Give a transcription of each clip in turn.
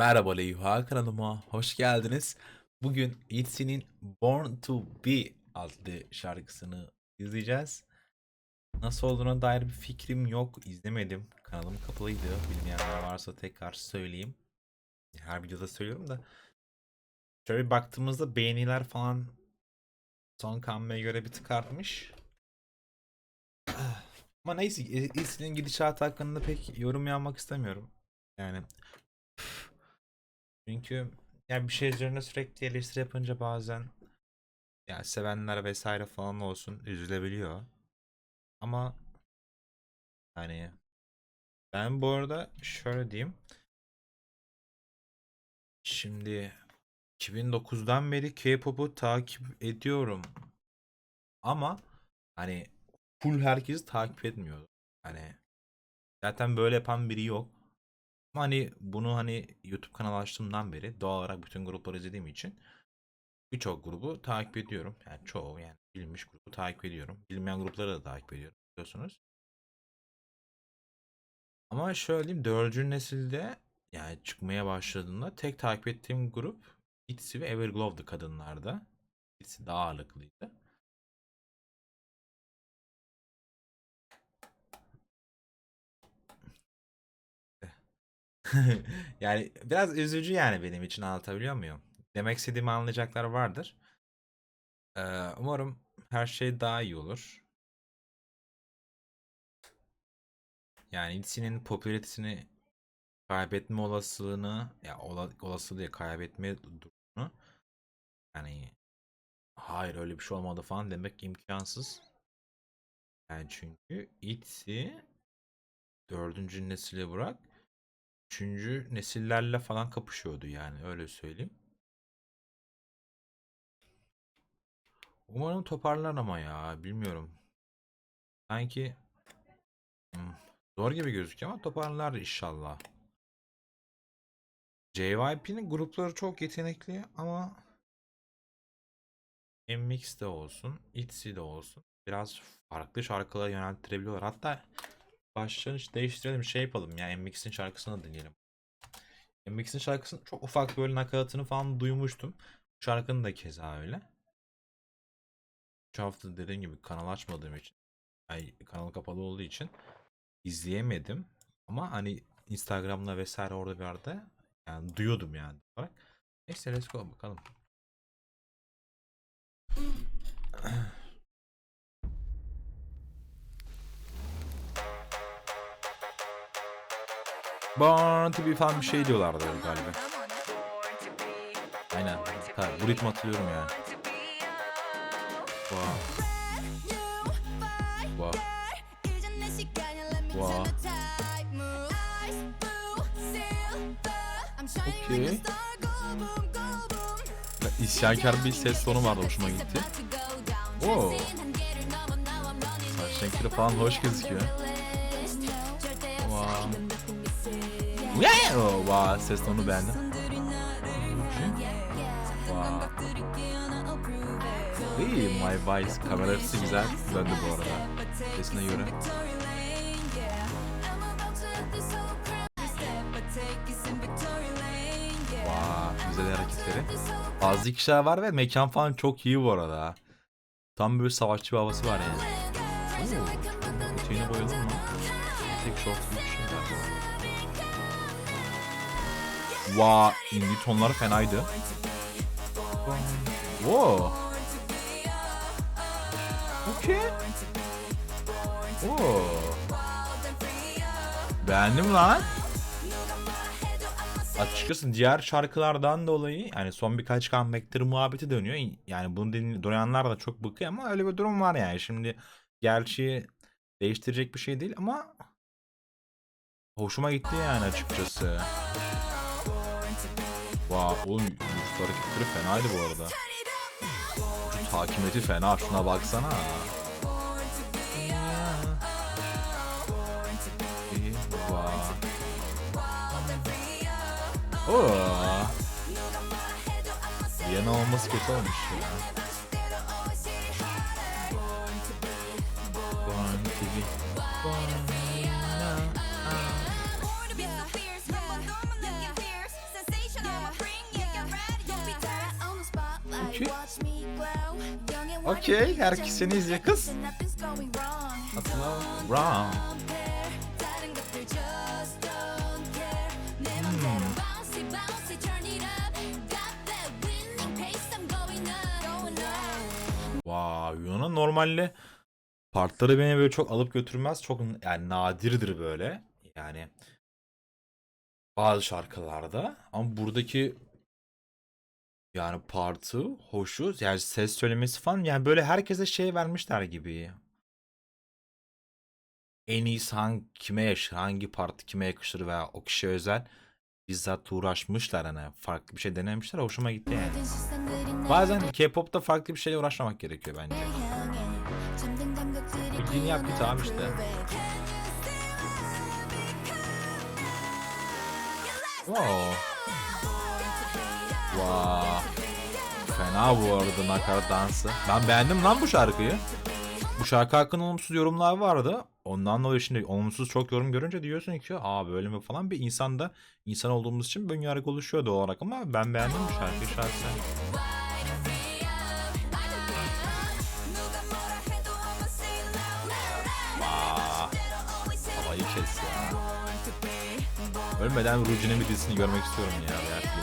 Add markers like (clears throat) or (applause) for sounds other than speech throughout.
Merhaba Leyha kanalıma hoş geldiniz. Bugün ITZY'nin Born to Be adlı şarkısını izleyeceğiz. Nasıl olduğuna dair bir fikrim yok. izlemedim. Kanalım kapalıydı. Bilmeyenler varsa tekrar söyleyeyim. Her videoda söylüyorum da. Şöyle bir baktığımızda beğeniler falan son kanmaya göre bir tık artmış. Ama neyse ITZY'nin gidişatı hakkında pek yorum yapmak istemiyorum. Yani çünkü yani bir şey üzerine sürekli eleştiri yapınca bazen yani sevenler vesaire falan olsun üzülebiliyor. Ama hani ben bu arada şöyle diyeyim. Şimdi 2009'dan beri K-pop'u takip ediyorum. Ama hani full herkesi takip etmiyor. Hani zaten böyle yapan biri yok. Hani bunu hani YouTube kanalı açtığımdan beri doğal olarak bütün grupları izlediğim için birçok grubu takip ediyorum. Yani çoğu yani bilinmiş grubu takip ediyorum. Bilinmeyen grupları da takip ediyorum biliyorsunuz. Ama şöyle diyeyim dördüncü nesilde yani çıkmaya başladığında tek takip ettiğim grup ITZY ve Everglow'du kadınlarda. ITZY daha ağırlıklıydı. (laughs) yani biraz üzücü yani benim için anlatabiliyor muyum? Demek istediğimi anlayacaklar vardır. Ee, umarım her şey daha iyi olur. Yani ITZY'nin popülaritesini kaybetme olasılığını ya ola, olasılığı kaybetme durumunu yani hayır öyle bir şey olmadı falan demek imkansız. Yani çünkü ITZY dördüncü nesile bırak üçüncü nesillerle falan kapışıyordu yani öyle söyleyeyim. Umarım toparlar ama ya bilmiyorum. Sanki hmm, zor gibi gözüküyor ama toparlar inşallah. JYP'nin grupları çok yetenekli ama MX de olsun, ITZY de olsun biraz farklı şarkılara yöneltirebiliyorlar. Hatta başlangıç değiştirelim şey yapalım ya MX'in şarkısını dinleyelim. MX'in şarkısını çok ufak böyle nakaratını falan duymuştum. Şarkının da keza öyle. Şu hafta dediğim gibi kanal açmadığım için ay, kanal kapalı olduğu için izleyemedim. Ama hani Instagram'da vesaire orada bir yerde yani duyuyordum yani. Neyse let's go bakalım. (clears throat) Born to be falan bir şey diyorlardı galiba. Aynen. Ha, bu ritmi hatırlıyorum yani. Wow. Wow. Wow. Okey. İsyankar bir ses tonu vardı hoşuma gitti. Oo. Saç renkleri falan hoş gözüküyor. Oh, wow, ses tonu beğendim. Wow. İyi, My Vice kamera açısı güzel. Döndü bu arada. Sesine göre. Wow, güzel hareketleri. Bazı kişiler var ve mekan falan çok iyi bu arada. Tam böyle savaşçı bir havası var yani. Oo, Vaa, indie tonları fenaydı. Wow. Okay. Oo. Beğendim lan. Açıkçası diğer şarkılardan dolayı yani son birkaç comeback'tir muhabbeti dönüyor. Yani bunu dinleyen duyanlar da çok bıkıyor ama öyle bir durum var yani. Şimdi gerçi değiştirecek bir şey değil ama hoşuma gitti yani açıkçası. Wow, oğlum vücut hareketleri fenaydı bu arada. Vücut hakimiyeti fena. Şuna baksana. Oo. Viyana olması kötü olmuş ya. Born be. Born Okey, herkes seni izliyor kız. Atma. Wrong. Hmm. Vay Yunan normalde partları beni böyle çok alıp götürmez. Çok yani nadirdir böyle. Yani bazı şarkılarda ama buradaki yani partı hoşu yani ses söylemesi falan yani böyle herkese şey vermişler gibi. En iyisi hangi kime yakışır, hangi parti kime yakışır veya o kişiye özel bizzat uğraşmışlar hani farklı bir şey denemişler hoşuma gitti yani. Bazen K-pop'ta farklı bir şeyle uğraşmamak gerekiyor bence. Bildiğini yap git abi işte. Wow. Wow. Fena bu arada nakarat dansı. Ben beğendim lan bu şarkıyı. Bu şarkı hakkında olumsuz yorumlar vardı. Ondan dolayı şimdi olumsuz çok yorum görünce diyorsun ki aa böyle mi falan bir insanda insan olduğumuz için ön yargı oluşuyor doğal olarak ama ben beğendim bu şarkıyı şahsen. Vaa. Havayı kes ya. Ölmeden Ruji'nin dizisini görmek istiyorum ya veya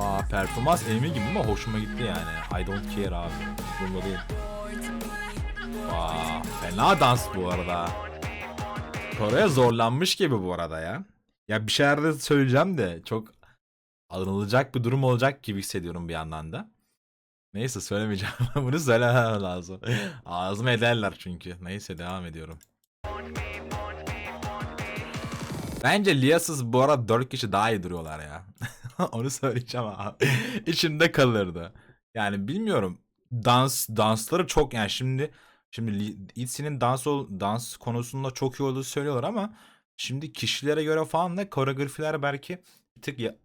Vaa performans enemy gibi ama hoşuma gitti yani. I don't care abi. Umurumda değil. Vaa fena dans bu arada. Kore'ye zorlanmış gibi bu arada ya. Ya bir şeyler de söyleyeceğim de çok alınılacak bir durum olacak gibi hissediyorum bir yandan da. Neyse söylemeyeceğim. (laughs) Bunu söylemem lazım. Ağzıma ederler çünkü. Neyse devam ediyorum. Bence Lias'ız bu arada 4 kişi daha iyi duruyorlar ya. (laughs) Onu söyleyeceğim abi. (laughs) İçimde kalırdı. Yani bilmiyorum. Dans dansları çok yani şimdi şimdi ITZY'nin dans dans konusunda çok iyi olduğu söylüyorlar ama şimdi kişilere göre falan da koreografiler belki bir tık ya-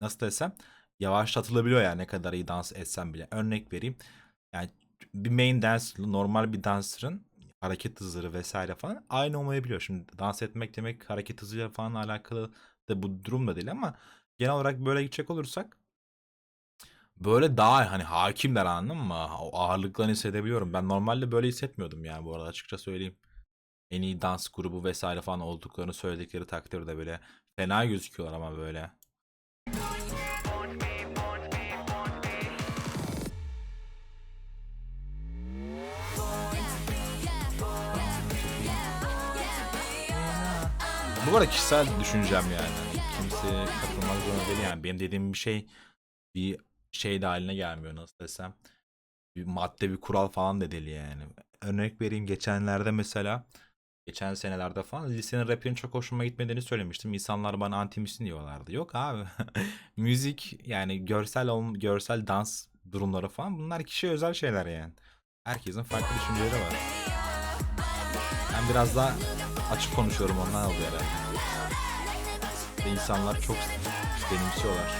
nasıl desem yavaşlatılabiliyor yani ne kadar iyi dans etsem bile. Örnek vereyim. Yani bir main dancer, normal bir dancer'ın hareket hızları vesaire falan aynı olmayabiliyor. Şimdi dans etmek demek hareket hızıyla falan alakalı da bu durum da değil ama genel olarak böyle gidecek olursak böyle daha hani hakimler anladın mı? O ağırlıklarını hissedebiliyorum. Ben normalde böyle hissetmiyordum yani bu arada açıkça söyleyeyim. En iyi dans grubu vesaire falan olduklarını söyledikleri takdirde böyle fena gözüküyorlar ama böyle. Bu arada kişisel düşüncem yani. Hani kimse katılmak zorunda değil yani. Benim dediğim bir şey bir şey de haline gelmiyor nasıl desem. Bir madde bir kural falan da değil yani. Örnek vereyim geçenlerde mesela geçen senelerde falan lisenin rapinin çok hoşuma gitmediğini söylemiştim. İnsanlar bana anti misin diyorlardı. Yok abi. (laughs) Müzik yani görsel görsel dans durumları falan bunlar kişiye özel şeyler yani. Herkesin farklı düşünceleri var. Ben biraz daha açık konuşuyorum ondan oluyor herhalde. Ve insanlar çok benimsiyorlar.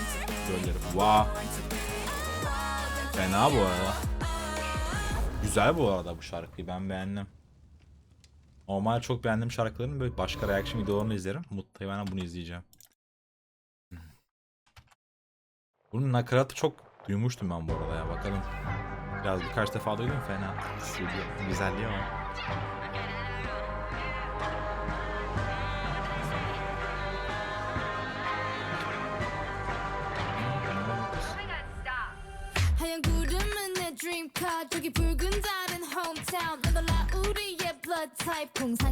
Böyleleri. Wow. Fena bu arada. Güzel bu arada bu şarkıyı ben beğendim. Normal çok beğendiğim şarkıların böyle başka reaction videolarını izlerim. Muhtemelen bunu izleyeceğim. Bunun nakaratı çok duymuştum ben bu arada ya bakalım. Biraz birkaç defa duydum fena. Güzelliği ama.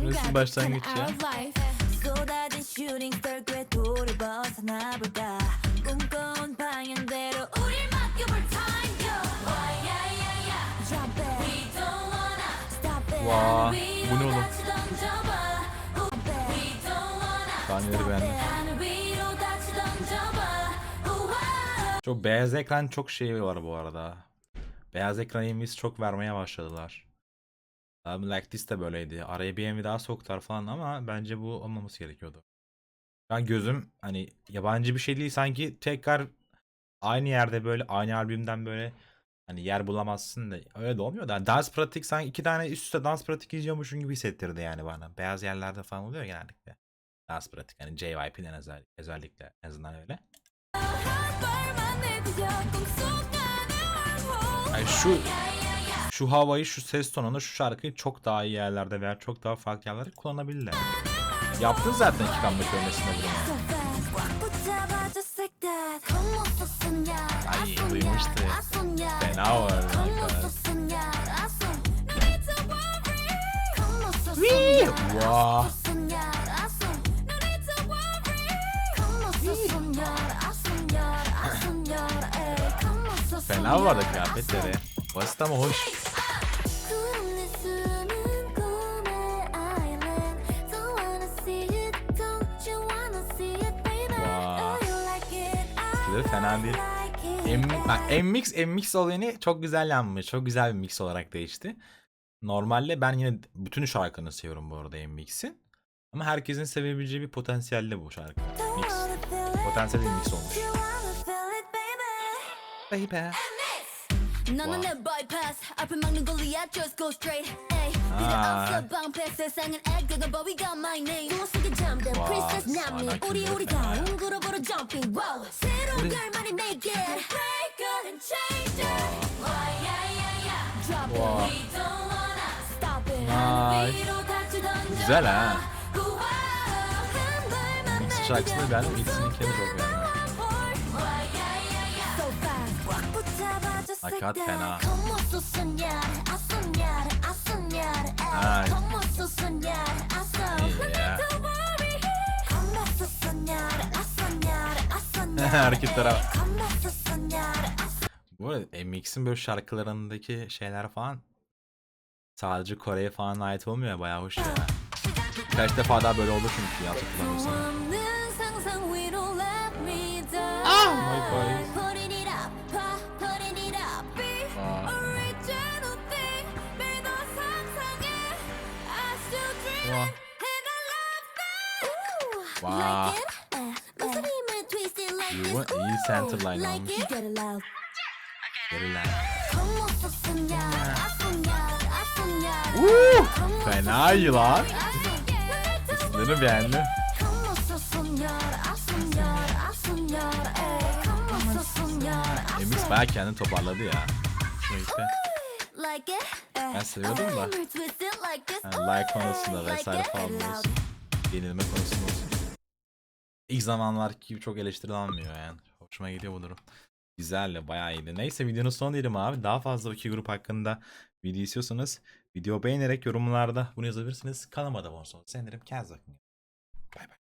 Burası başlangıç ya. Vaa wow, bu ne oğlum? Sahneleri beğendim. Çok beyaz ekran çok şey var bu arada. Beyaz ekran imiz çok vermeye başladılar. Um, like This de böyleydi. Araya BMW daha soktular falan ama bence bu olmaması gerekiyordu. Ben gözüm hani yabancı bir şey değil sanki tekrar aynı yerde böyle aynı albümden böyle hani yer bulamazsın da öyle de olmuyor da yani dans pratik sanki iki tane üst üste dans pratik izliyormuşum gibi hissettirdi yani bana. Beyaz yerlerde falan oluyor genellikle. Dans pratik hani JYP'den özellikle, özellikle en azından öyle. Ay şu şu havayı, şu ses tonunu, şu şarkıyı çok daha iyi yerlerde veya çok daha farklı yerlerde kullanabilirler. Yaptın zaten iki kamlık bunu. Ay duymuştu. Fena var. Wow. Fena vardı kıyafetleri. Basit ama hoş. Fena değil. M, bak, M-Mix, M-Mix olayını çok güzel yanmış. Çok güzel bir mix olarak değişti. Normalde ben yine bütün şarkını seviyorum bu arada M-Mix'in. Ama herkesin sevebileceği bir potansiyelde bu şarkı. Mix. Potansiyel bir mix olmuş. Baby Baby. 너 잠든 프린세스 남미 우리 우리 다운 그룹으로 jumping wow 새로운 결말이 make it break it and changer Why yeah yeah yeah Drop it We don't wanna stop it 아, 위로 다시 던져 güzel ha. Mix şarkısını ben mixini kendim çok beğendim. Hakikat fena. Nice. İyi ya. Hareketlere bak. Bu arada MX'in böyle şarkılarındaki şeyler falan sadece Kore'ye falan ait olmuyor bayağı hoş ya. Kaç defa daha böyle olur çünkü ya hatırlamıyorsam. Ah! Bye bye. Wow. Wow. Yuva iyi centerline almış. Geriler. Woo! Fena iyi lan. Bunları beğendim. Emis baya kendini toparladı ya. Şöyle. Ben seviyordum da. Yani like konusunda vesaire falan biliyorsun. Yenilme konusunda İlk zamanlar gibi çok eleştiri almıyor yani. Hoşuma gidiyor bu durum. Güzel bayağı iyiydi. Neyse videonun sonu diyelim abi. Daha fazla iki grup hakkında video istiyorsanız video beğenerek yorumlarda bunu yazabilirsiniz. Kanalıma da abone olursanız sevinirim. Kendinize bakın. Bay bay.